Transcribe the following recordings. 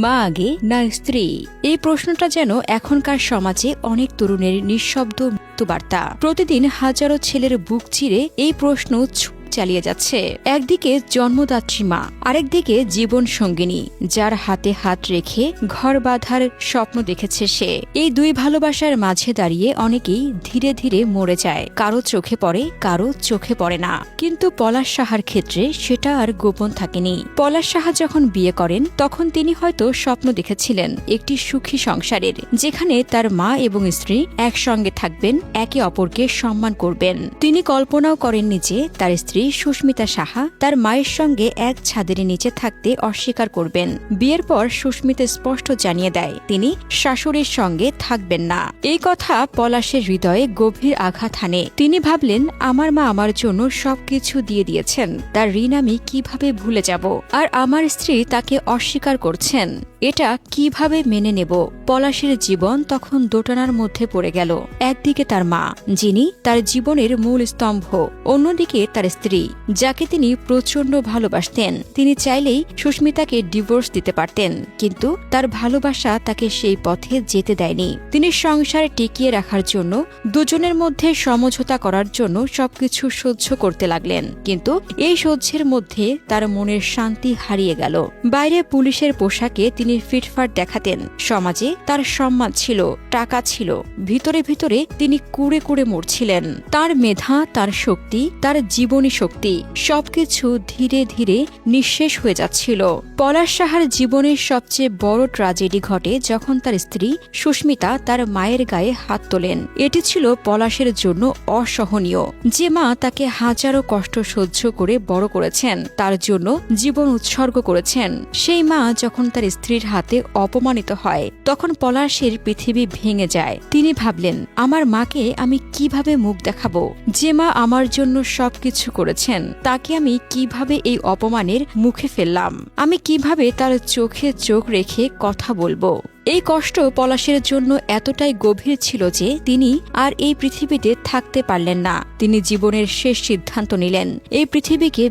মা আগে, না স্ত্রী? এই প্রশ্নটা যেন এখনকার সমাজে অনেক তরুণের নিঃশব্দ মৃত্যুবার্তা। প্রতিদিন হাজারো ছেলের বুক চিরে এই প্রশ্ন চালিয়ে যাচ্ছে। একদিকে জন্মদাত্রী মা, আরেকদিকে জীবন সঙ্গিনী, যার হাতে হাত রেখে ঘর বাঁধার স্বপ্ন দেখেছে সে। এই দুই ভালোবাসার মাঝে দাঁড়িয়ে অনেকেই ধীরে ধীরে মরে যায়। কারও চোখে পড়ে, কারও চোখে পড়ে না। কিন্তু পলাশ সাহার ক্ষেত্রে সেটা আর গোপন থাকেনি। পলাশ সাহা যখন বিয়ে করেন, তখন তিনি হয়তো স্বপ্ন দেখেছিলেন একটি সুখী সংসারের, যেখানে তার মা এবং স্ত্রী একসঙ্গে থাকবেন, একে অপরকে সম্মান করবেন। তিনি কল্পনাও করেননি যে তার স্ত্রী সুস্মিতা সাহা তার মায়ের সঙ্গে এক ছাদের নিচে থাকতে অস্বীকার করবেন। বিয়ের পর সুস্মিতা স্পষ্ট জানিয়ে দেয়, তিনি শাশুড়ির সঙ্গে থাকবেন না। এই কথা পলাশের হৃদয়ে গভীর আঘাত হানে। তিনি ভাবলেন, আমার মা আমার জন্য সবকিছু দিয়ে দিয়েছেন। তার ঋণ আমি কীভাবে ভুলে যাব? আর আমার স্ত্রী তাকে অস্বীকার করছেন। এটা কীভাবে মেনে নেব? পলাশের জীবন তখন দোটানার মধ্যে পড়ে গেল। একদিকে তার মা, যিনি তার জীবনের মূল স্তম্ভ, অন্যদিকে তার স্ত্রী, যাকে তিনি প্রচণ্ড ভালোবাসতেন। তিনি চাইলেই সুস্মিতাকে ডিভোর্স দিতে পারতেন, কিন্তু তার ভালোবাসা তাকে সেই পথে যেতে দেয়নি। তিনি সংসার টিকিয়ে রাখার জন্য, দুজনের মধ্যে সমঝোতা করার জন্য সবকিছু সহ্য করতে লাগলেন। কিন্তু এই সহ্যের মধ্যে তার মনের শান্তি হারিয়ে গেল। বাইরে পুলিশের পোশাকে তিনি ফিটফাট দেখাতেন। সমাজে তার সম্মান ছিল, টাকা ছিল। ভিতরে ভিতরে তিনি কুড়ে কুড়ে মরছিলেন। তার মেধা, তার শক্তি, তার জীবনী শক্তি সবকিছু ধীরে ধীরে নিঃশেষ হয়ে যাচ্ছিল। পলাশ সাহার জীবনের সবচেয়ে বড় ট্রাজেডি ঘটে যখন তার স্ত্রী সুস্মিতা তার মায়ের গায়ে হাত তোলেন। এটি ছিল পলাশের জন্য অসহনীয়। যে মা তাকে হাজারো কষ্ট সহ্য করে বড় করেছেন, তার জন্য জীবন উৎসর্গ করেছেন। সেই মা যখন তার স্ত্রীর হাতে অপমানিত হয়। তখন পলাশের পৃথিবী ভেঙে যায়। তিনি ভাবলেন, আমার মাকে আমি কীভাবে মুখ দেখাবো? যে মা আমার জন্য সবকিছু করেছেন, তাকে আমি কীভাবে এই অপমানের মুখে ফেললাম? আমি কীভাবে তার চোখে চোখ রেখে কথা বলব? এই কষ্ট পলাশের জন্য এতটাই গভীর ছিল যে তিনি আর এই পৃথিবীতে থাকতে পারলেন না। তিনি জীবনের শেষ সিদ্ধান্ত নিলেন। এই পৃথিবীকে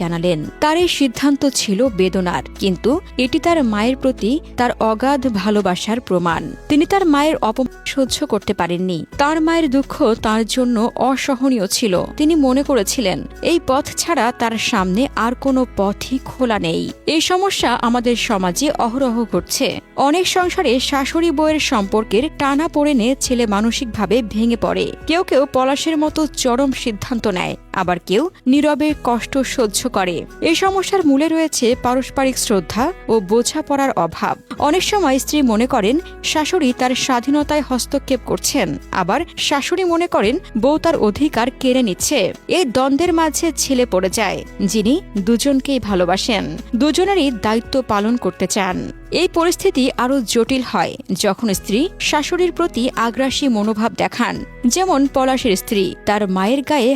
জানালেন তার এই সিদ্ধান্ত ছিল বেদনার, কিন্তু এটি তার মায়ের প্রতি তার অগাধ ভালোবাসার প্রমাণ। তিনি তার মায়ের অপমান সহ্য করতে পারেননি। তার মায়ের দুঃখ তার জন্য অসহনীয় ছিল। তিনি মনে করেছিলেন, এই পথ ছাড়া তার সামনে আর কোনো পথই খোলা নেই। এই সমস্যা আমাদের সমাজে অহরহ ঘটছে। অনেক সংসারে শাশুড়ি বইয়ের সম্পর্কের টানা পড়েনে ছেলে মানসিকভাবে ভেঙে পড়ে। কেউ কেউ পলাশের মতো চরম সিদ্ধান্ত নেয়। আবার কেউ নীরবে কষ্ট সহ্য করে। এই সমস্যার মূলে রয়েছে পারস্পরিক শ্রদ্ধা ও বোঝাপড়ার অভাব। অনেক সময় স্ত্রী মনে করেন শাশুড়ি তার স্বাধীনতায় হস্তক্ষেপ করছেন, আবার শাশুড়ি মনে করেন বউ তার অধিকার কেড়ে নিচ্ছে। এই দ্বন্দ্বের মাঝে ছেলে পড়ে যায়, যিনি দুজনকেই ভালোবাসেন। দুজনেরই দায়িত্ব পালন করতে চান। এই পরিস্থিতি আরও জটিল হয় যখন স্ত্রী শাশুড়ির প্রতি আগ্রাসী মনোভাব দেখান। যেমন পলাশের স্ত্রী, তার মায়ের গায়ে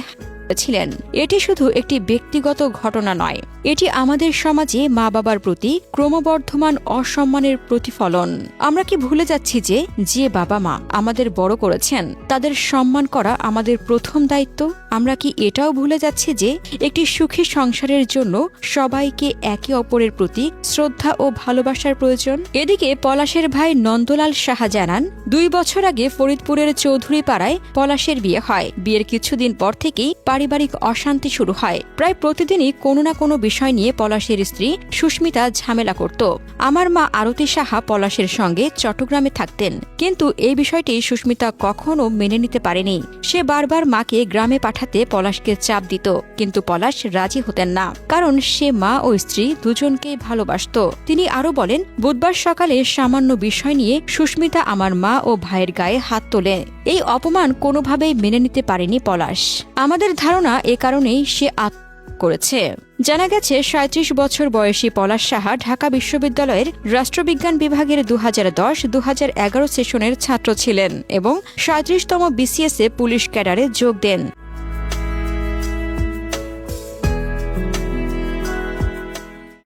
ছিলেন। এটি শুধু একটি ব্যক্তিগত ঘটনা নয়, এটি আমাদের সমাজে মা বাবার প্রতি ক্রমবর্ধমান অসম্মানের প্রতিফলন। আমরা কি ভুলে যাচ্ছি যে যে বাবা মা আমাদের বড় করেছেন, তাদের সম্মান করা আমাদের প্রথম দায়িত্ব? আমরা কি এটাও ভুলে যাচ্ছি যে একটি সুখী সংসারের জন্য সবাইকে একে অপরের প্রতি শ্রদ্ধা ও ভালোবাসার প্রয়োজন? এদিকে পলাশের ভাই নন্দলাল সাহা জানান, দুই বছর আগে ফরিদপুরের চৌধুরী পাড়ায় পলাশের বিয়ে হয়। বিয়ের কিছুদিন পর থেকেই পারিবারিক অশান্তি শুরু হয়। প্রায় প্রতিদিনই কোনো না কোনো বিষয় নিয়ে পলাশের স্ত্রী সুস্মিতা ঝামেলা করত। আমার মা আরতি সাহা পলাশের সঙ্গে চট্টগ্রামে থাকতেন। কিন্তু এই বিষয়টি সুস্মিতা কখনো মেনে নিতে পারেনি। সে বারবার মাকে গ্রামে পাঠাতে পলাশকে চাপ দিত, কিন্তু পলাশ রাজি হতেন না। কারণ সে মা ও স্ত্রী দুজনকেই ভালোবাসত। তিনি আরও বলেন, বুধবার সকালে সামান্য বিষয় নিয়ে সুস্মিতা আমার মা ও ভাইয়ের গায়ে হাত তোলে। এই অপমান কোনোভাবেই মেনে নিতে পারেনি পলাশ। আমাদের ধারণা এ কারণেই সে আত্ম করেছে। জানা গেছে সাঁত্রিশ বছর বয়সী পলাশ সাহা ঢাকা বিশ্ববিদ্যালয়ের রাষ্ট্রবিজ্ঞান বিভাগের দু হাজার দশ দু হাজার এগারো সেশনের ছাত্র ছিলেন এবং সাঁত্রিশতম বিসিএস এ পুলিশ ক্যাডারে যোগ দেন।